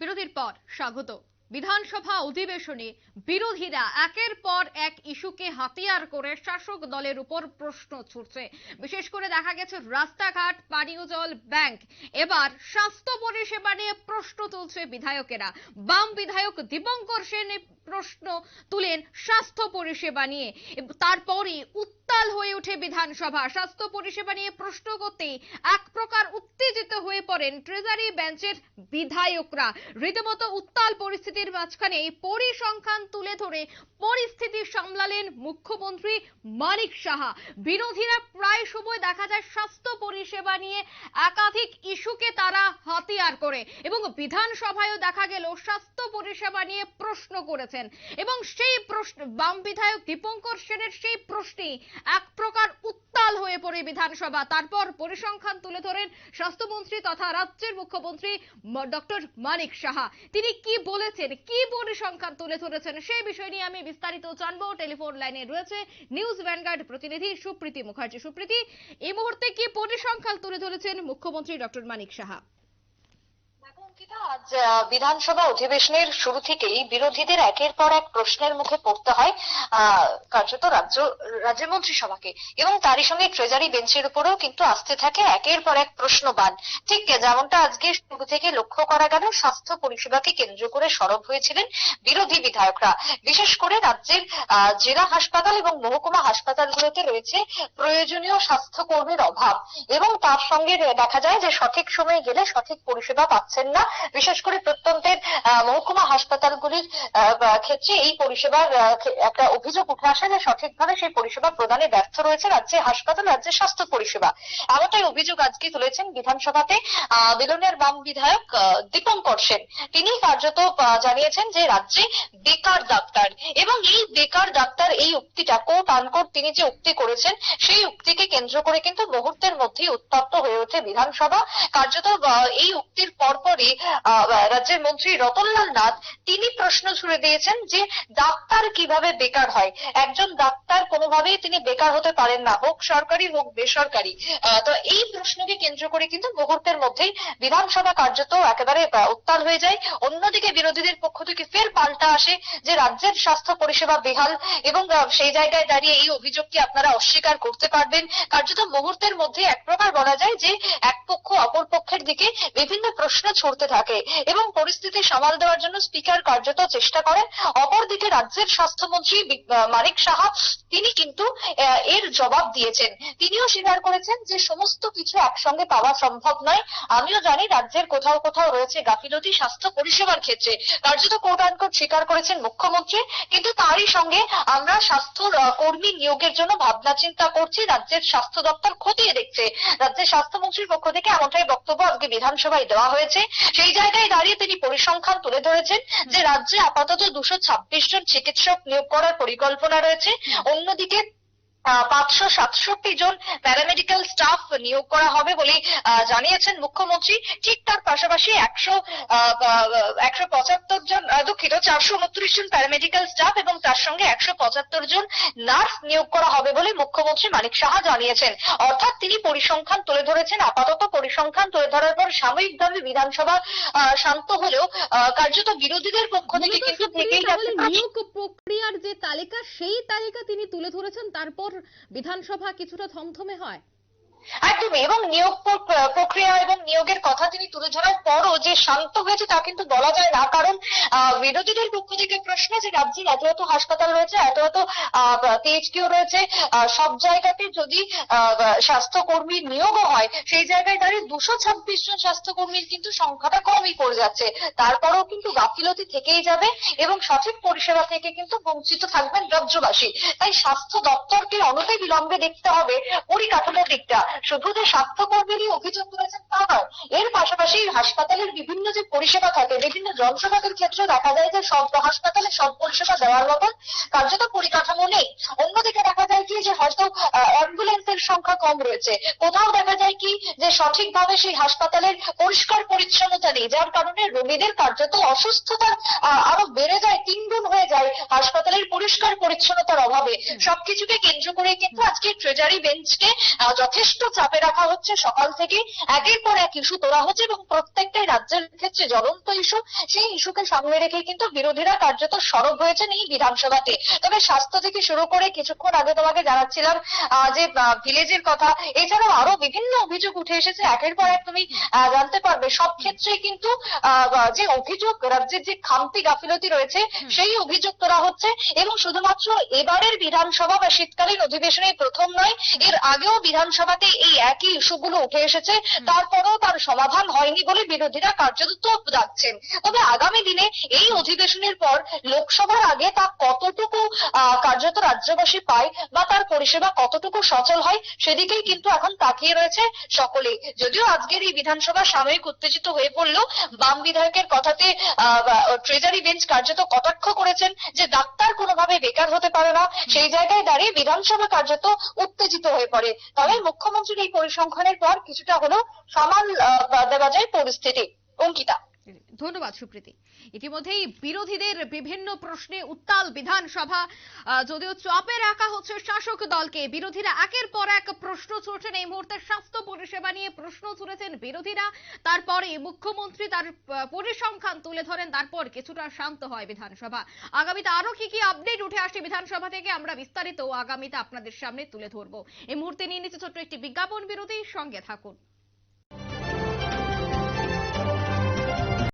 বিরতির পর স্বাগত। বিধানসভা অধিবেশনে বিরোধীরা একের পর এক ইস্যুকে হাতিয়ার করে শাসক দলের উপর প্রশ্ন ছুটছে বিশেষ করে দেখা গেছে রাস্তাঘাট, পানীয় জল, ব্যাংক। এবার স্বাস্থ্য পরিষেবা নিয়ে প্রশ্ন তুলছে বিধায়কেরা। বাম বিধায়ক দীপঙ্কর সেন প্রশ্ন তুলেন স্বাস্থ্য পরিষেবা নিয়ে। তারপরই উত্তাল হয়ে ওঠে বিধানসভা। স্বাস্থ্য পরিষেবা নিয়ে প্রশ্ন করতেই এক প্রকার উত্তেজিত হয়ে পড়েন ট্রেজারি বেঞ্চের বিধায়করা। রীতিমতো উত্তাল পরিস্থিতির মাঝখানে পরিসংখ্যান তুলে ধরে পরিস্থিতি সামলালেন মুখ্যমন্ত্রী মানিক সাহা। বিরোধীরা প্রায় সময় দেখা যায় স্বাস্থ্য পরিষেবা নিয়ে একাধিক ইস্যুকে তারা হাতিয়ার করে এবং বিধানসভায়ও দেখা গেল স্বাস্থ্য পরিষেবা নিয়ে প্রশ্ন করেছেন। এবং সেই প্রশ্ন, বাম বিধায়ক দীপঙ্কর সেনের সেই প্রশ্নেই এক প্রকার উত্তাল হয়ে পড়ে বিধানসভা। তারপর পরিসংখ্যান তুলে ধরেন স্বাস্থ্যমন্ত্রী তথা রাজ্যের মুখ্যমন্ত্রী ডক্টর মানিক সাহা। তিনি কি বলেছেন, কি পরিসংখ্যান তুলে ধরেছেন সেই বিষয় নিয়ে আমি বিস্তারিত জানব। টেলিফোন লাইনে রয়েছে নিউজ ভ্যানগার্ড প্রতিনিধি সুপ্রীতি মুখার্জি। সুপ্রীতি, এই মুহূর্তে কি পরিসংখ্যান তুলে ধরেছেন মুখ্যমন্ত্রী ডক্টর মানিক সাহা? আজ বিধানসভা অধিবেশনের শুরু থেকেই বিরোধীদের একের পর এক প্রশ্নের মুখে পড়তে হয় কার্যত রাজ্য রাজ্য মন্ত্রিসভাকে। এবং তারই সঙ্গে ট্রেজারি বেঞ্চের উপরেও কিন্তু আসতে থাকে একের পর এক প্রশ্নবান। ঠিক যেমনটা আজকে শুরু থেকে লক্ষ্য করা গেল, স্বাস্থ্য পরিষেবাকে কেন্দ্র করে সরব হয়েছিলেন বিরোধী বিধায়করা। বিশেষ করে রাজ্যের জেলা হাসপাতাল এবং মহকুমা হাসপাতালগুলোতে রয়েছে প্রয়োজনীয় স্বাস্থ্যকর্মীর অভাব। এবং তার সঙ্গে দেখা যায় যে সঠিক সময়ে গেলে সঠিক পরিষেবা পাচ্ছেন না বিশেষ করে প্রত্যন্তের মহকুমা হাসপাতালগুলির ক্ষেত্রে এই পরিষেবার একটা অভিযোগ উঠে আসে যে সঠিকভাবে সেই পরিষেবা প্রদানে ব্যর্থ রয়েছে রাজ্যের হাসপাতাল রাজ্যের স্বাস্থ্য পরিষেবা। এমনটাই অভিযোগ আজকে তুলেছেন বিধানসভাতে আহ, বাম বিধায়ক দীপঙ্কর সেন। তিনি কার্যত জানিয়েছেন যে রাজ্যে বেকার ডাক্তার এবং এই বেকার ডাক্তার এই উক্তিটা কোট আনকোট তিনি যে উক্তি করেছেন সেই উক্তিকে কেন্দ্র করে কিন্তু মুহূর্তের মধ্যেই উত্তপ্ত হয়ে ওঠে বিধানসভা। কার্যত এই উক্তির পরপরই রাজ্যের মন্ত্রী রতনলাল নাথ, তিনি প্রশ্ন ছুড়ে দিয়েছেন যে ডাক্তার কীভাবে বেকার হয়? একজন ডাক্তার কোনোভাবেই তিনি বেকার হতে পারেন না, হোক সরকারি, হোক বেসরকারি। তো এই প্রশ্নকে কেন্দ্র করে কিন্তু মুহূর্তের মধ্যেই বিধানসভা কার্যত একেবারে উত্তাল হয়ে যায়। অন্যদিকে বিরোধীদের পক্ষ থেকে ফের পাল্টা আসে যে রাজ্যের স্বাস্থ্য পরিষেবা বেহাল এবং সেই জায়গায় দাঁড়িয়ে এই অভিযোগকে আপনারা অস্বীকার করতে পারবেন। কার্যত মুহূর্তের মধ্যে এক প্রকার বলা যায় যে এক পক্ষ অপর পক্ষের দিকে বিভিন্ন প্রশ্ন ছড়তে থাকে এবং পরিস্থিতি সামাল দেওয়ার জন্য স্পিকার কার্যত চেষ্টা করেন অপরদিকে রাজ্যের স্বাস্থ্যমন্ত্রী মানিক সাহা, তিনি কিন্তু এর জবাব দিয়েছেন। তিনিও স্বীকার করেছেন যে সমস্ত কিছু একসঙ্গে পাওয়া সম্ভব নয়। আমিও জানি রাজ্যের কোথাও কোথাও রয়েছে গাফিলতি স্বাস্থ্য পরিষেবার ক্ষেত্রে। কার্যত কোর্ট আনকোট স্বীকার করেছেন মুখ্যমন্ত্রী, কিন্তু তারই সঙ্গে আমরা স্বাস্থ্য কর্মী নিয়োগের জন্য ভাবনা চিন্তা করছি। রাজ্যের স্বাস্থ্য দপ্তর খতিয়ে দেখছে। রাজ্যের স্বাস্থ্যমন্ত্রীর পক্ষ থেকে এমনটাই বক্তব্য আজকে বিধানসভায় দেওয়া হয়েছে। সেই জায়গায় দাঁড়িয়ে তিনি পরিসংখ্যান তুলে ধরেছেন যে রাজ্যে আপাতত দুশো ছাব্বিশ জন চিকিৎসক নিয়োগ করার পরিকল্পনা রয়েছে। অন্যদিকে পাঁচশো সাতষট্টি জন প্যারামেডিক্যাল স্টাফ নিয়োগ করা হবে বলে জানিয়েছেন মুখ্যমন্ত্রী। ঠিক তার পাশাপাশি একশো একশো পঁচাত্তর জন দুঃখিত চারশো উনত্রিশ জন প্যারামেডিক্যাল স্টাফ এবং তার সঙ্গে একশো পঁচাত্তর জন নার্স নিয়োগ করা হবে বলে মুখ্যমন্ত্রী মানিক সাহা জানিয়েছেন। অর্থাৎ তিনি পরিসংখ্যান তুলে ধরেছেন আপাতত পরিসংখ্যান তুলে ধরার পর সাময়িকভাবে বিধানসভা আহ, শান্ত হলেও আহ, কার্যত বিরোধীদের পক্ষ থেকে কিন্তু নিয়োগ প্রক্রিয়ার যে তালিকা সেই তালিকা তিনি তুলে ধরেছেন তারপর বিধানসভা কিছুটা থমথমে হয়। একদমই এবং নিয়োগ প্রক্রিয়া এবং নিয়োগের কথা তিনি তুলে ধরার পরও যে শান্ত হয়েছে তা কিন্তু বলা যায় না। কারণ বিরোধীদের পক্ষ থেকে প্রশ্ন যে রাজ্যের এত এত হাসপাতাল রয়েছে, এত এত পিএইচকিউ রয়েছে সব জায়গাতে যদি স্বাস্থ্যকর্মী নিয়োগও হয়, সেই জায়গায় দাঁড়িয়ে দুশো ছাব্বিশ জন স্বাস্থ্যকর্মীর কিন্তু সংখ্যাটা কমই পড়ে যাচ্ছে। তারপরেও কিন্তু গাফিলতি থেকেই যাবে এবং সঠিক পরিষেবা থেকে কিন্তু বঞ্চিত থাকবেন রাজ্যবাসী। তাই স্বাস্থ্য দপ্তরকে অনতি বিলম্বে দেখতে হবে, পরিকাঠামোর দিকটা। শুধু যে স্বাস্থ্যকর্মীরই অভিযোগ তুলেছেন তা নয়, এর পাশাপাশি হাসপাতালের বিভিন্ন যে পরিষেবা থাকে, বিভিন্ন যন্ত্রপাতির ক্ষেত্রে দেখা যায় যে সব হাসপাতালে সব পরিষেবা দেওয়ার মতন কার্যত পরিকাঠামো নেই। অন্যদিকে দেখা যায় কি যে হয়তো অ্যাম্বুলেন্সের সংখ্যা কম রয়েছে। কোথাও দেখা যায় কি যে সঠিকভাবে সেই হাসপাতালের পরিষ্কার পরিচ্ছন্নতা নেই, যার কারণে রোগীদের কার্যত অসুস্থতা আরও বেড়ে যায়, তিনগুণ হয়ে যায় হাসপাতালের পরিষ্কার পরিচ্ছন্নতার অভাবে। সবকিছুকে কেন্দ্র করে কিন্তু আজকে ট্রেজারি বেঞ্চকে যথেষ্ট যথেষ্ট চাপে রাখা হচ্ছে। সকাল থেকে একের পর এক ইস্যু তোলা হচ্ছে এবং প্রত্যেকটাই রাজ্যের ক্ষেত্রে জ্বলন্ত ইস্যু। সেই ইস্যুকে সামনে রেখে কিন্তু বিরোধীরা কার্যত সরব হয়েছেন এই বিধানসভাতে। তবে স্বাস্থ্য থেকে শুরু করে কিছুক্ষণ আগে তোমাকে জানাচ্ছিলাম যে ভিলেজের কথা। এছাড়াও আরও বিভিন্ন অভিযোগ উঠে এসেছে। একের পর এক তুমি আহ, জানতে পারবে। সব ক্ষেত্রেই কিন্তু আহ, যে অভিযোগ রাজ্যের যে খামতি গাফিলতি রয়েছে সেই অভিযোগ তোলা হচ্ছে এবং শুধুমাত্র এবারের বিধানসভা বা শীতকালীন অধিবেশনে প্রথম নয় এর আগেও বিধানসভাতে এই একই ইস্যুগুলো উঠে এসেছে। তারপরেও তার সমাধান হয়নি বলে বিরোধীরা কার্যত তোপ দাগছেন তবে আগামী দিনে এই অধিবেশনের পর লোকসভার আগে তা কতটুকু কার্যত রাজ্যবাসী পায় বা তার পরিষেবা কতটুকু সচল হয় সেদিকেই কিন্তু এখন তাকিয়ে রয়েছে সকলেই। যদিও আজকের এই বিধানসভা সাময়িক উত্তেজিত হয়ে পড়ল বাম বিধায়কের কথাতে ট্রেজারি বেঞ্চ কার্যত কটাক্ষ করেছেন যে ডাক্তার কোনোভাবে বেকার হতে পারে না। সেই জায়গায় দাঁড়িয়ে বিধানসভা কার্যত উত্তেজিত হয়ে পড়ে। তবে মুখ্যমন্ত্রীর এই পরিসংখ্যানের পর কিছুটা হলো সামাল দেওয়া যায় পরিস্থিতি অঙ্কিতা। ধন্যবাদ, সুপ্রীতি। ইতিমধ্যেই বিরোধীদের বিভিন্ন প্রশ্নে উত্তাল বিধানসভা যদিও চাপে রাখা হচ্ছে শাসক দলকে, বিরোধীরা একের পর এক প্রশ্ন ছুটছেন এই মুহূর্তে স্বাস্থ্য পরিষেবা নিয়ে প্রশ্ন ছুড়েছেন বিরোধীরা। তারপরে মুখ্যমন্ত্রী তার পরিসংখ্যান তুলে ধরেন, তারপর কিছুটা শান্ত হয় বিধানসভা। আগামীতে আরও কি কি আপডেট উঠে আসে বিধানসভা থেকে আমরা বিস্তারিত আগামীতে আপনাদের সামনে তুলে ধরবো। এই মুহূর্তে নিয়ে নিচ্ছে ছোট্ট একটি বিজ্ঞাপন বিরোধী সঙ্গে থাকুন।